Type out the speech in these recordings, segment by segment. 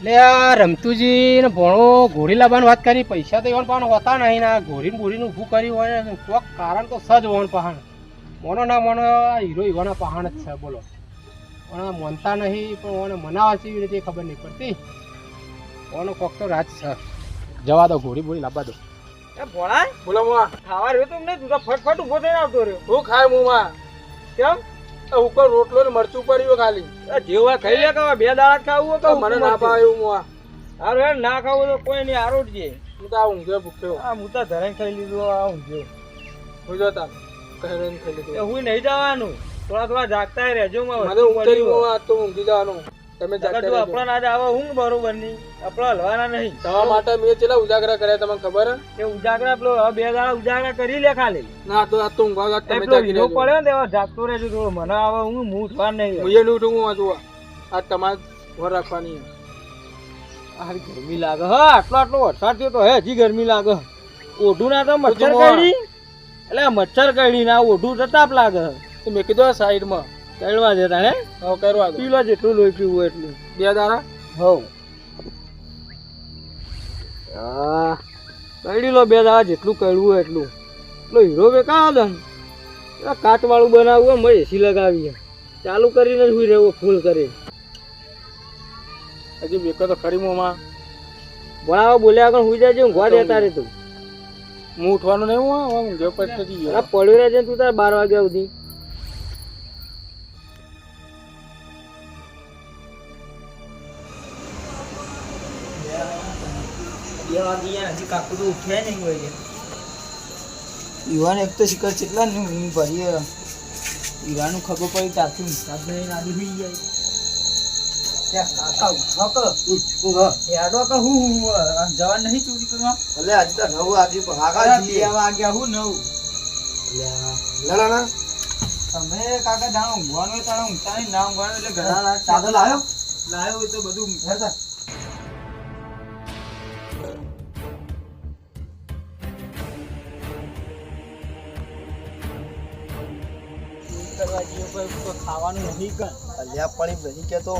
એટલે આ રમતુજી ને ભણો ઘોડી લાવવાની વાત કરી પૈસા તો એવા પણ હોતા નહીં ના ઘોડી બોડીનું ઊભું કર્યું હોય ને કોક કારણ તો સજ હોવાનું પહાણ. મોનો ના મોનો આ હીરો હીરોના પહાણ જ છે બોલો. પણ આ માનતા નહીં પણ ઓને મનાવા છે એવી રીતે ખબર નહીં પડતી. ઓનો કોક તો રાજ છે. જવા દો ઘોડી બોડી લાવવા દો. એ ભોળા બોલો ખાવા રહ્યો તો અમને તું તો ફટફટ ઊભો થઈને આવતો રહ્યો. હું ખાય મુવા કેમ? ઉપર રોટલો ને મરચું પડ્યું ખાલી. જેવા ખાઈ લે કે બે દાડા ખાવું તો મને ના ભાવે મુવા હારું હેડ ના ખાવું તો કોઈ નહીં હારું જ હું તો આ ઊંઘ્યો ભૂખ્યો. આ હું તો ધરાઈ ખાઈ લીધું આ ઊંઘ્યો હું જોતા ધરણ ખાઈ લીધું. હું નહીં જવાનું. થોડા થોડા જાગતા રહેજો મને ઊંઘ તો ઊંઘી જવાનું. તમે જાગતા આપણા ના આવે હું બરોબર નહીં આપણા હલવાના નહીં. તમારા માટે મેં ચેલા ઉજાગરા કર્યા તમને ખબર? કે ઉજાગરા પેલો બે દાડા ઉજાગરા કરી લે ખાલી. ના તો આ તો ઊંઘવા ગયા તમે જાગી રહ્યો પડ્યો ને તેવા જાગતો રહેજો થોડો મને આવે હું હું ઉઠવા નહીં હું એ નહીં ઉઠું હું આ જોવા આ તમારે ઘર રાખવાની આ ગરમી લાગે. હા આટલો આટલો વરસાદ થયો તો હે હજી ગરમી લાગે. ઓઢું ના તો મચ્છર. કરડી એટલે મચ્છર કરડી ના ઓઢું તો તાપ લાગે. મેં કીધું સાઈડ સાઈડમાં. કડવા જતા હે હો કરવા દો. પીલો જેટલું લોહી પીવું એટલું. બે દારા? હો આ કડી લો બે દારા જેટલું કરવું એટલું. એટલો હીરો બેકાર દન કાચ વાળું બનાવવું એમ એસી લગાવી ચાલુ કરીને જ રહેવું ફૂલ કરી હજી બેકો તો ખરી મોમાં. ભણાવો બોલ્યા આગળ હું જાય ઊંઘવા દેતા રે તું. હું ઉઠવાનું નહીં હું ઊંઘ્યો પછી પડ્યો રહેજે તું તાર બાર વાગ્યા સુધી. યુવાન એક તો શિખર કેટલા ને ઊંઘ ભરીએ હીરાનું ખબર પડી ત્યારથી હિસાબ નહીં આદિ જાય ત્યાં કાકા ઉઠો કે હેડો કે હું હું જવાન નહીં ચોરી કરવા? એટલે આજે તો નવ વાગે ભાગા બે વાગ્યા હું નવ. તમે કાકા જાણો ઊંઘવાનું હોય તાણે ઊંઘતા નહીં ના ઊંઘવાનું એટલે ઘણા લાવ્યો લાયો. હોય તો બધું. ચોરી ખાવાનું નહીં કર. અલ્યા પણ એમ નહીં કેતો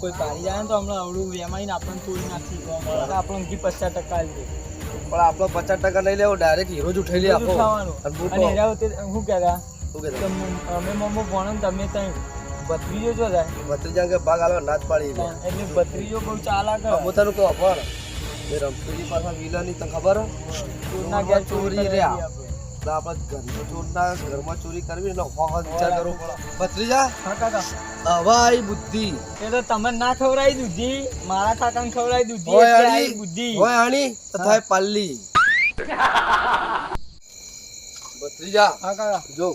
કોઈ પાડી જાય ને તો હમણાં અવળું વેમાઈને આપણને તોડી નાખી તો આપણે ઊંઘી પચાસ ટકા પણ આપણો પચાસ ટકા નહીં લેવો ડાયરેક્ટ હીરો જ ઉઠાઈ લે આપો. અને એના વખતે શું કહેતા? કહેતા? અમે મમ્મો ભણો ને તમે ત્યાં બત્રીજો જો જાય બત્રીજા કે ભાગ આલો ના જ પાડી એટલે બત્રીજો બહુ ચાલાક હે. તને કહું પણ એ રમતુજી પાછા વિલન તને ખબર? ચોરના ઘેર ચોરી રહ્યા. એટલે આપણે ઘરમાં ચોરના ઘરમાં ચોરી કરવી એટલે હો હો વિચાર કરવો પડે ભત્રીજા હા કાકા. બુદ્ધિ. એ તો તમે ના ખવડાવી દૂધી. મારા કાકાને ખવડાવી દૂધી બુદ્ધિ. હોય આણી તથા પાલ્લી. ભત્રીજા હા કાકા. જો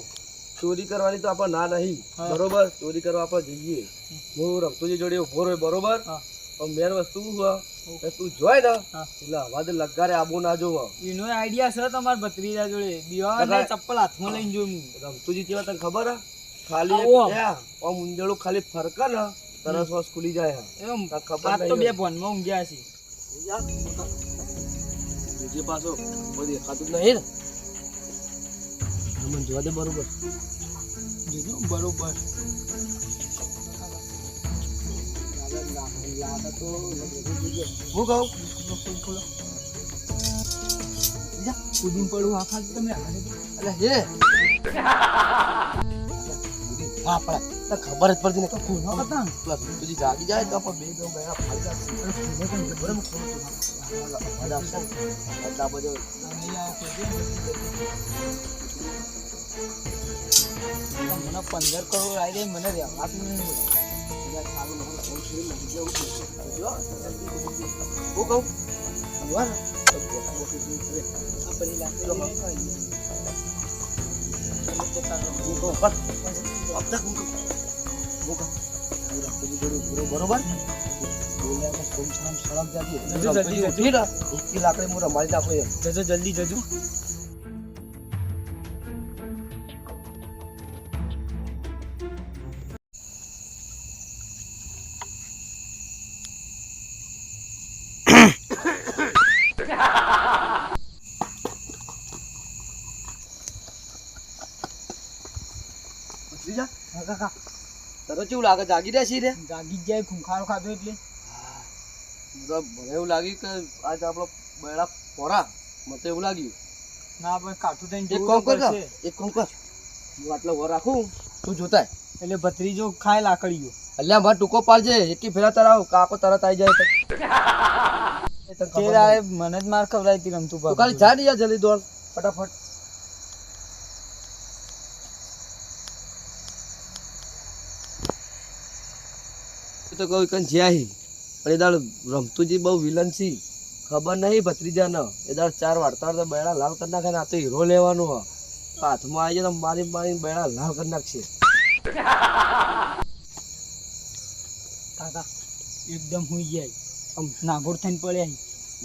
ચોરી કરવાની તો આપણે ના નહીં. બરોબર? ચોરી કરવા આપણે જઈએ. હું રમતુજી જોડે ઊભો રહ્યો બરોબર. પણ મેન વસ્તુ કે તું જોય ને. એટલે અવાજ લગારે આબુ ના જોવો. એનો આઈડિયા છે તમારા ભત્રીજા જોડે. દીવા ચપ્પલ હાથમાં લઈને જોયું હું રમતુજી કેવા તને ખબર ખાલી ઊંધેડું ખાલી ફરક ને તરસ શ્વાસ ખુલી જાય. એમ ખબર તો બે ભોનમાં ઊંઘ્યા છે. બીજી પાછો કોઈ દેખાતું નહીં ને. મને જોવા દે બરોબર. જોજો બરોબર. ખબર જ પડતી ને તું જાગી જાય તો પણ બે બધો મને પંદર કરોડ આવી જાય મને રહેવા. હું કહું બરોબર જલ્દી. જજો જલ્દી જજો જા. તને કેવું લાગે? જાગી રહ્યા છીએ રે? જાગી જાય ખૂંખારો ખાધો એટલે. મને એવું લાગ્યું કે આજ આપણો બેડા પોરા. મને તો એવું લાગ્યું. ના ભાઈ કાઠું થઈને એક કોમ કર એક કોમ કર. હું આટલો વર રાખું તું જોતાય. એટલે ભત્રીજો ખાય લાકડીઓ એટલે મારે ટૂંકો પાડજે એટલી ફેરા તરાવ કાકો તરત આવી જાય મને જ માર ખવડાવી હતી રમતું ખાલી જા જલ્દી દોડ. ફટાફટ. તો કહું કન જ્યાં પણ એ દાડ રમતુજી બહુ વિલન છે ખબર નહીં ભત્રીજા એ દાડ ચાર વાળતા વાળતા બેડા લાલ કરી નાખે ને આ તો હીરો લેવાનો હ હાથમાં આવી જાય તો મારી મારી બેડા લાલ કરી નાખશે. કાકા એકદમ હુઈ જાય આમ નાગોર થઈને પડ્યા.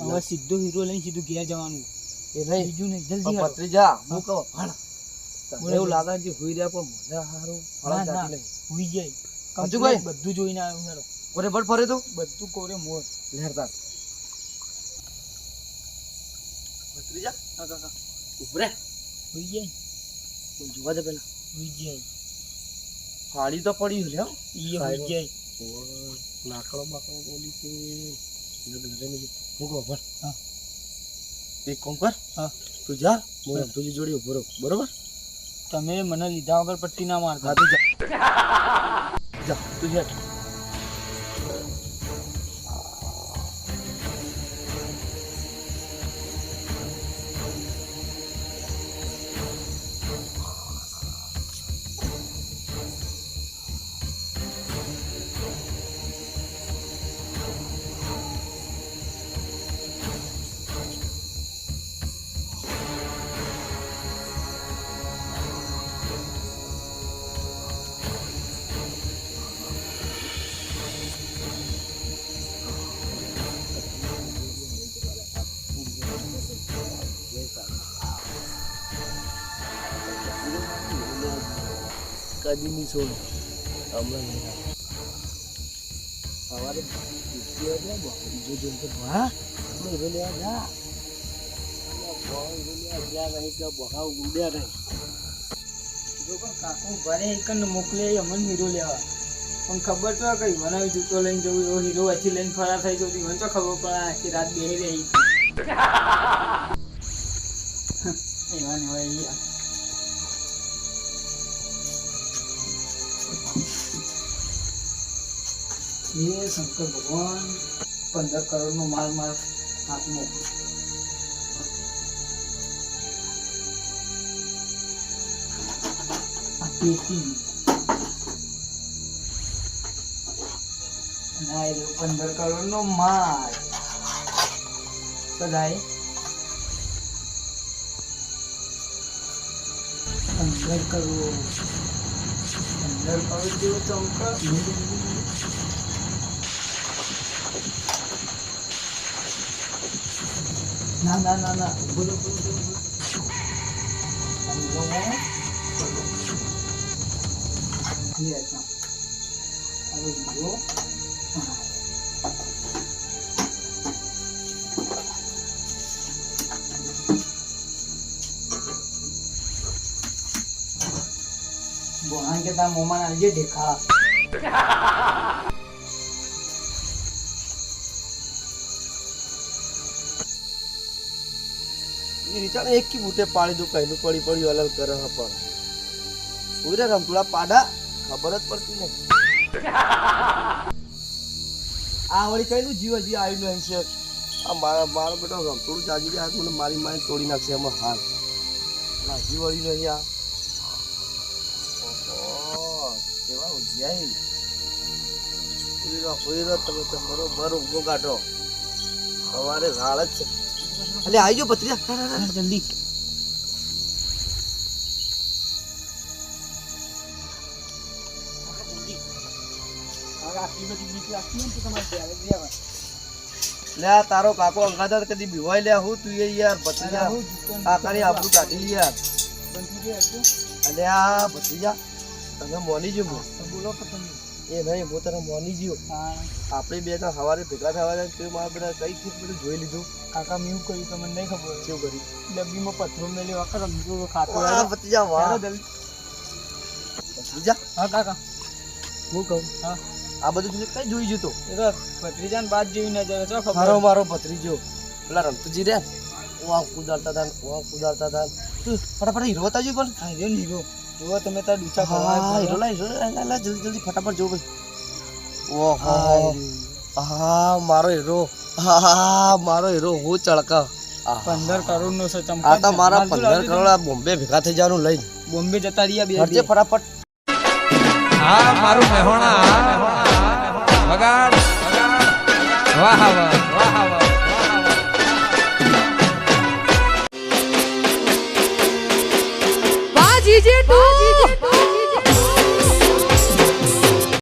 હવે સીધો હીરો લઈને સીધું ઘેર જવાનું. એ નહીં. બીજું નહીં. જલ્દી ભત્રીજા હું કહું એવું લાગે છે હુઈ રહ્યા પણ મજા સારું હુઈ જાય. Complete બધું જોઈને આવ્યો મેરો કોરે બળ ફરે તો? બધું કોરે મોર. લહેરતા ભત્રીજા? હા કાકા ઉપરે હુઈ જાય. કોઈ જોવા દે પેલા. હુઈ જાય. ફાડી તો પડી લ્યો ઈ. હુઈ જાય. લાકડો બાકડો બોલી છે. લગન રે નહીં જતો. હું હા. એક કોમ કર. હા. તું જા. મોર તુજી જોડે ઊભો રહું. બરોબર? તમે મને લીધા વગર પટ્ટી ના મારતા. તું જા. જા તું જા કદી નહીં છોડ. હમણાં સવારે બીજો જોઈને તો ભા આપણે હીરો લેવા જા. અલ્યા, ભા હીરો લેવા ગયા નહીં. કે લેવા. પણ ખબર તો કઈ મને જૂતો લઈને જવું હીરો અહીંથી લઈને ફરા થઈ જવું મને તો ખબર પડે આખી રાત બેહી રહી. ને હે શંકર ભગવાન પંદર કરોડ નો માલ માર હાથ મોકલો પેટી. ના એ પંદર કરોડ નો માલ. બધાય પંદર કરોડ. પંદર કરોડ જેવો ચમક ના ના ના ના. બોલો બોલો બોલો બોહાણ કે તારા મોમાં આવી જાય દેખા એ રીચાને એક કી બૂટે પાડી દઉં કઈનું પડી પડી અલગ કરે હ પણ. ઉરે રમતુડા પાડા ખબર જ પડતી ને આ વળી કઈનું જીવ હજી આવ્યું નહીં છે. આ મારા મારો બેટો રમતુડું જાગી ગયા મને મારી મારી તોડી નાખશે એમાં હાલ. હજી વળી નહીં આ. કેવા ઉજ્યાઈ ઉઈ રહો, ઉઈ તમે તમારો બરોબર ઊંઘો કાઢો. સવારે રાળ જ છે. એટલે આવી જાઓ ભત્રીજા જલ્દી લે તારો કાકો અંગાદર કદી ભીવાય લે હું તું યાર ભત્રીજા કાકાની આપણું કાઢી યાર. અલ્યા આ ભત્રીજા તમે મોની જો બોલો પતંગ એ નહીં હું તને મોની જ્યો આપણે બે જણ સવારે ભેગા થવા જાય તો મારા બધા કઈ કીટ બધું જોઈ લીધું. કાકા મેં એવું કહ્યું તમને નહીં ખબર કેવું કર્યું? ડબ્બીમાં પથરો મેલી વખત રમતો ખાતો વાહ, જલ્દી. ભત્રીજા? હા કાકા. હું કહું? હા. આ બધું તું કઈ જોઈ જતો એ તો ભત્રીજાને બાદ જેવી નજર છો ખબર. મારો મારો ભત્રીજો. પેલા રમતુજી રે. આમ કુદાડતા હતા આમ કુદાડતા હતા તું ફટાફટ હીરો બતાવજો પણ. હા હીરો હીરો. જુઓ તમે તાર ડૂચા કરવા હીરો લા હીરો લા, જલ્દી જલ્દી ફટાફટ જો ભાઈ. ઓ હા, હા. મારો હીરો. હા મારો હીરો હું ચળકા. પંદર કરોડ નો છે આ તો મારા પંદર કરોડ આ બોમ્બે ભેગા થઈ જવાનું લઈને. બોમ્બે જતા રહ્યા બે હરજે ફટાફટ. હા મારું મહેણા વગાડ વાહ વાહ. 姐读，姐姐。